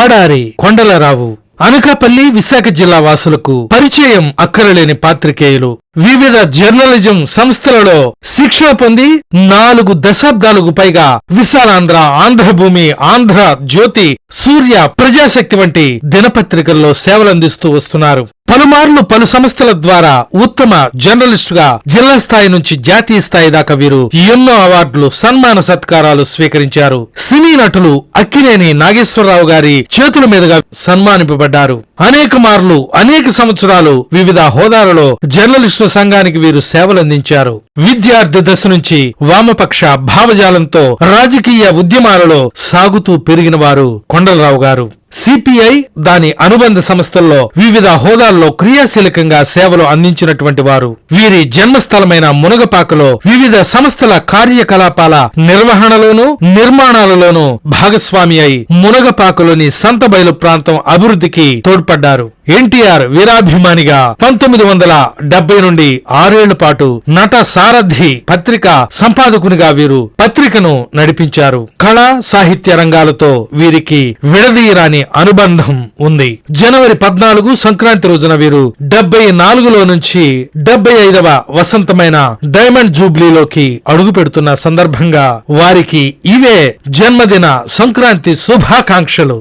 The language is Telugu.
ఆడారి కొండలరావు. అనకాపల్లి విశాఖ జిల్లా వాసులకు పరిచయం అక్కరలేని పాత్రికేయులు. వివిధ జర్నలిజం సంస్థలలో శిక్షణ పొంది నాలుగు దశాబ్దాలకు పైగా విశాలాంధ్ర ఆంధ్రభూమి ఆంధ్ర జ్యోతి సూర్య ప్రజాశక్తి వంటి దినపత్రికల్లో సేవలందిస్తూ వస్తున్నారు. పలుమార్లు పలు సంస్థల ద్వారా ఉత్తమ జర్నలిస్టుగా జిల్లా స్థాయి నుంచి జాతీయ స్థాయి దాకా వీరు ఎన్నో అవార్డులు సన్మాన సత్కారాలు స్వీకరించారు. సినీ నటులు అక్కినేని నాగేశ్వరరావు గారి చేతుల మీదుగా సన్మానింపబడ్డారు. అనేక మార్లు అనేక సంవత్సరాలు వివిధ హోదాలలో జర్నలిస్టు సంఘానికి వీరు సేవలందించారు. విద్యార్థి దశ నుంచి వామపక్ష భావజాలంతో రాజకీయ ఉద్యమాలలో సాగుతూ పెరిగిన వారు కొండలరావు గారు. సిపిఐ దాని అనుబంధ సంస్థల్లో వివిధ హోదాల్లో క్రియాశీలకంగా సేవలు అందించినటువంటి వారు. వీరి జన్మస్థలమైన మునగపాకలో వివిధ సంస్థల కార్యకలాపాల నిర్వహణలోనూ నిర్మాణాలలోనూ భాగస్వామి అయి మునగపాకలోని సంతబయలు ప్రాంతం అభివృద్ధికి తోడ్పడ్డారు ఎన్టీఆర్ వీరాభిమానిగా పంతొమ్మిది వందల డెబ్బై నుండి ఆరేళ్ళ పాటు నట సారథి పత్రిక సంపాదకునిగా వీరు పత్రికను నడిపించారు. కళా సాహిత్య రంగాలతో వీరికి విడదీయరాని అనుబంధం ఉంది. జనవరి పద్నాలుగు సంక్రాంతి రోజున వీరు డెబ్బై నాలుగులో నుంచి డెబ్బై ఐదవ వసంతమైన డైమండ్ జూబ్లీలోకి అడుగు పెడుతున్న సందర్భంగా వారికి ఇవే జన్మదిన సంక్రాంతి శుభాకాంక్షలు.